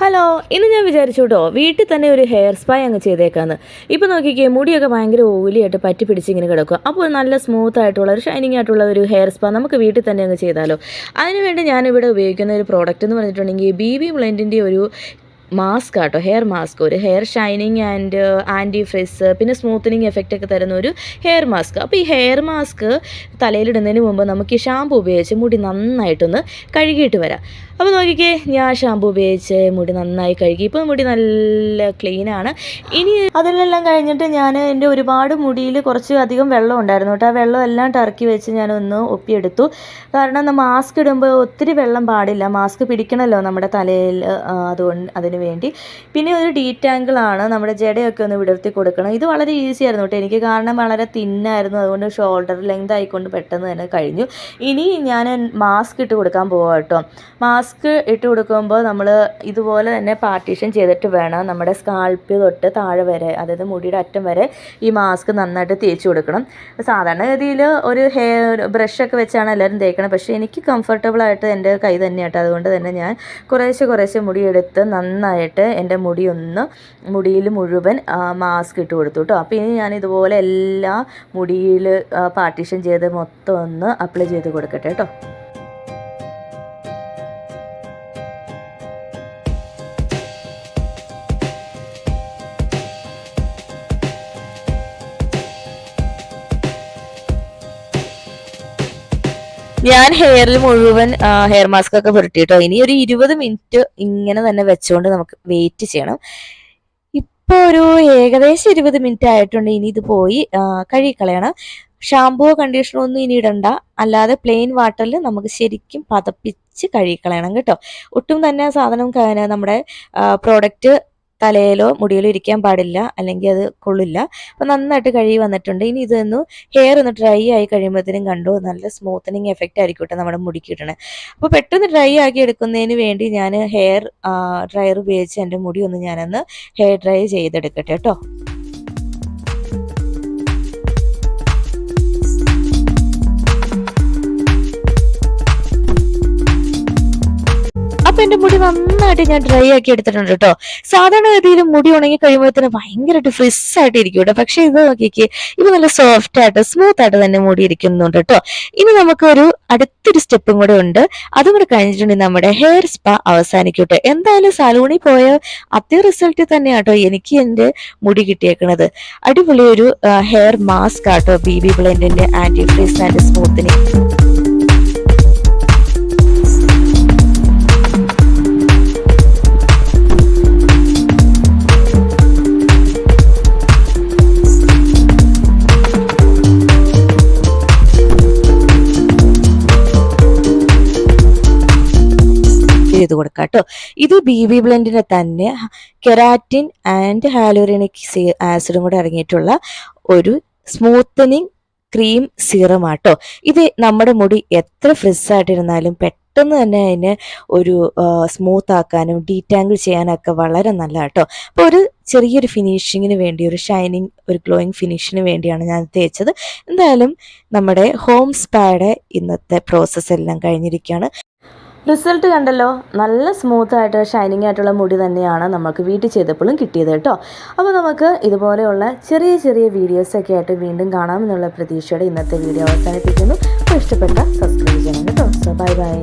Hello ഇന്ന് ഞാൻ വിചാരിച്ചു കേട്ടോ വീട്ടിൽ തന്നെ ഒരു ഹെയർ സ്പാ അങ്ങ് ചെയ്തേക്കാന്ന്. ഇപ്പോൾ നോക്കിക്കേ മുടിയൊക്കെ ഭയങ്കര ഓയിലിയായിട്ട് പറ്റി പിടിച്ച് ഇങ്ങനെ കിടക്കുക അപ്പോൾ ഒരു നല്ല സ്മൂത്ത് ആയിട്ടുള്ള ഒരു ഷൈനിങ് ആയിട്ടുള്ള ഒരു ഹെയർ സ്പാ നമുക്ക് വീട്ടിൽ തന്നെ അങ്ങ് ചെയ്താലോ. അതിനുവേണ്ടി ഞാനിവിടെ ഉപയോഗിക്കുന്ന ഒരു പ്രോഡക്റ്റ് എന്ന് പറഞ്ഞിട്ടുണ്ടെങ്കിൽ ബി ബി ബ്ലെൻഡിന്റെ ഒരു മാസ്ക് ആട്ടോ ഹെയർ മാസ്ക് ഒരു hair shining and anti frizz പിന്നെ സ്മൂത്തനിങ് എഫക്റ്റ് ഒക്കെ തരുന്ന ഒരു ഹെയർ മാസ്ക് അപ്പോൾ ഈ ഹെയർ മാസ്ക് തലയിലിടുന്നതിന് മുമ്പ് നമുക്ക് ഈ ഷാമ്പു ഉപയോഗിച്ച് മുടി നന്നായിട്ടൊന്ന് കഴുകിയിട്ട് വരാം. അപ്പോൾ നോക്കിക്കേ ഞാൻ ഷാമ്പു ഉപയോഗിച്ച് മുടി നന്നായി കഴുകി. ഇപ്പോൾ മുടി നല്ല ക്ലീനാണ് ഇനി അതിലെല്ലാം കഴിഞ്ഞിട്ട് ഞാൻ എന്റെ ഒരുപാട് മുടിയിൽ കുറച്ച് അധികം വെള്ളം ഉണ്ടായിരുന്നു കേട്ടോ. ആ വെള്ളം എല്ലാം ടർക്കി വെച്ച് ഞാനൊന്ന് ഒപ്പിയെടുത്തു. കാരണം മാസ്ക് ഇടുമ്പോൾ ഒത്തിരി വെള്ളം പാടില്ല. മാസ്ക് പിടിക്കണമല്ലോ നമ്മുടെ തലയിൽ അതുകൊണ്ട് അതിന് വേണ്ടി. പിന്നെ ഒരു ഡീറ്റാങ്കിളാണ് നമ്മുടെ ജടയൊക്കെ ഒന്ന് വിടർത്തി കൊടുക്കണം. ഇത് വളരെ ഈസി ആയിരുന്നു കേട്ടോ. എനിക്ക് കാരണം വളരെ തിന്നായിരുന്നു. അതുകൊണ്ട് ഷോൾഡർ ലെങ്ത് ആയിക്കൊണ്ട് പെട്ടെന്ന് തന്നെ കഴിഞ്ഞു. ഇനി ഞാൻ മാസ്ക് ഇട്ട് കൊടുക്കാൻ പോവാം കേട്ടോ. മാസ്ക് ഇട്ട് കൊടുക്കുമ്പോൾ നമ്മൾ ഇതുപോലെ തന്നെ പാർട്ടീഷൻ ചെയ്തിട്ട് വേണം നമ്മുടെ സ്കാൾപ്പ് തൊട്ട് താഴെ വരെ അതായത് മുടിയുടെ അറ്റം വരെ ഈ മാസ്ക് നന്നായിട്ട് തേച്ച് കൊടുക്കണം. സാധാരണഗതിയിൽ ഒരു ഹെയർ ബ്രഷൊക്കെ വെച്ചാണ് എല്ലാവരും തേക്കണം. പക്ഷേ എനിക്ക് കംഫർട്ടബിൾ ആയിട്ട് എന്റെ കൈ തന്നെയാട്ടോ. അതുകൊണ്ട് തന്നെ ഞാൻ കുറേശ്ശെ കുറേശ്ശെ മുടിയെടുത്ത് നന്നായിട്ട് എന്റെ മുടി ഒന്ന് മുടിയിൽ മുഴുവൻ മാസ്ക് ഇട്ട് കൊടുത്തു കേട്ടോ അപ്പോൾ ഇനി ഞാൻ ഇതുപോലെ എല്ലാ മുടിയിൽ പാർട്ടീഷൻ ചെയ്ത് മൊത്തം ഒന്ന് അപ്ലൈ ചെയ്ത് കൊടുക്കട്ടെ കേട്ടോ ഞാൻ ഹെയറിൽ മുഴുവൻ ഹെയർ മാസ്ക് ഒക്കെ പുരട്ടിട്ടോ ഇനി ഒരു ഇരുപത് മിനിറ്റ് ഇങ്ങനെ തന്നെ വെച്ചുകൊണ്ട് നമുക്ക് വെയിറ്റ് ചെയ്യണം. ഇപ്പൊ ഒരു ഏകദേശം ഇരുപത് മിനിറ്റ് ആയിട്ടുണ്ട്. ഇനി ഇത് പോയി കഴുകിക്കളയണം. ഷാമ്പുവോ കണ്ടീഷണറോ ഒന്നും ഇനി ഇടണ്ട. അല്ലാതെ പ്ലെയിൻ വാട്ടറിൽ നമുക്ക് ശരിക്കും പതപ്പിച്ച് കഴുകിക്കളയണം കേട്ടോ. ഒട്ടും തന്നെ സാധനം നമ്മുടെ പ്രോഡക്റ്റ് തലയിലോ മുടിയിലോ ഇരിക്കാൻ പാടില്ല അല്ലെങ്കിൽ അത് കൊള്ളില്ല. അപ്പൊ നന്നായിട്ട് കഴുകി വന്നിട്ടുണ്ട്. ഇനി ഇതൊന്ന് ഹെയർ ഒന്ന് ഡ്രൈ ആയി കഴിയുമ്പോഴത്തേനും കണ്ടു നല്ല സ്മൂത്തനിങ് എഫക്റ്റ് ആയിരിക്കും കേട്ടോ നമ്മുടെ മുടിക്ക് കിട്ടണേ. അപ്പോൾ പെട്ടെന്ന് ഡ്രൈ ആക്കി എടുക്കുന്നതിന് വേണ്ടി ഞാൻ ഹെയർ ഡ്രയർ ഉപയോഗിച്ച് എന്റെ മുടി ഒന്ന് ഞാനൊന്ന് ഹെയർ ഡ്രൈ ചെയ്തെടുക്കട്ടെ കേട്ടോ. അപ്പൊ എന്റെ മുടി നന്നായിട്ട് ഞാൻ ഡ്രൈ ആക്കി എടുത്തിട്ടുണ്ട് കേട്ടോ സാധാരണ ഗതിയിൽ മുടി ഉണങ്ങി കഴിയുമ്പോഴത്തേന് ഭയങ്കരമായിട്ട് ഫ്രിസ് ആയിട്ട് ഇരിക്കും കേട്ടോ പക്ഷെ ഇത് നോക്കിക്ക് ഇത് നല്ല സോഫ്റ്റ് ആയിട്ട് സ്മൂത്ത് ആയിട്ട് തന്നെ മുടി ഇരിക്കുന്നുണ്ട് കേട്ടോ ഇനി നമുക്കൊരു അടുത്തൊരു സ്റ്റെപ്പും കൂടെ ഉണ്ട്. അതും കൂടെ കഴിഞ്ഞിട്ടുണ്ടെങ്കിൽ നമ്മുടെ ഹെയർ സ്പാ അവസാനിക്കട്ടെ. എന്തായാലും സലൂണിൽ പോയ അതേ റിസൾട്ട് തന്നെയാട്ടോ എനിക്ക് എന്റെ മുടി കിട്ടിയേക്കണത്. അടിപൊളി ഒരു ഹെയർ മാസ്ക് ആട്ടോ ബി ബി ബ്ലെൻഡിന്റെ ആന്റി ഫ്രീസ് ആൻഡ് സ്മൂത്തനിങ് ചെയ്ത് കൊടുക്കാം കേട്ടോ ഇത് ബി ബി ബ്ലെൻഡിന്റെ തന്നെ കെരാറ്റിൻ ആൻഡ് ഹാലോറിനിക് ആസിഡും കൂടെ അടങ്ങിയിട്ടുള്ള ഒരു സ്മൂത്തനിങ് ക്രീം സീറം ആട്ടോ ഇത് നമ്മുടെ മുടി എത്ര ഫ്രിസ് ആയിട്ടിരുന്നാലും പെട്ടെന്ന് തന്നെ അതിനെ ഒരു സ്മൂത്ത് ആക്കാനും ഡീറ്റാങ്കിൾ ചെയ്യാനൊക്കെ വളരെ നല്ല കേട്ടോ അപ്പോൾ ഒരു ചെറിയൊരു ഫിനിഷിങ്ങിന് വേണ്ടി ഒരു ഷൈനിങ് ഒരു ഗ്ലോയിങ് ഫിനിഷിന് വേണ്ടിയാണ് ഞാൻ തേച്ചത്. എന്തായാലും നമ്മുടെ ഹോം സ്പായുടെ ഇന്നത്തെ പ്രോസസ്സ് എല്ലാം കഴിഞ്ഞിരിക്കുകയാണ്. റിസൾട്ട് കണ്ടല്ലോ? നല്ല സ്മൂത്ത് ആയിട്ട് ഷൈനിങ് ആയിട്ടുള്ള മുടി തന്നെയാണ് നമുക്ക് വീട്ടിൽ ചെയ്തപ്പോഴും കിട്ടിയത് കേട്ടോ. അപ്പോൾ നമുക്ക് ഇതുപോലെയുള്ള ചെറിയ ചെറിയ വീഡിയോസൊക്കെ ആയിട്ട് വീണ്ടും കാണാമെന്നുള്ള പ്രതീക്ഷയോടെ ഇന്നത്തെ വീഡിയോ അവസാനിപ്പിക്കുന്നു. ഇഷ്ടപ്പെട്ട സബ്സ്ക്രൈബ് ചെയ്യണം കേട്ടോ. So bye bye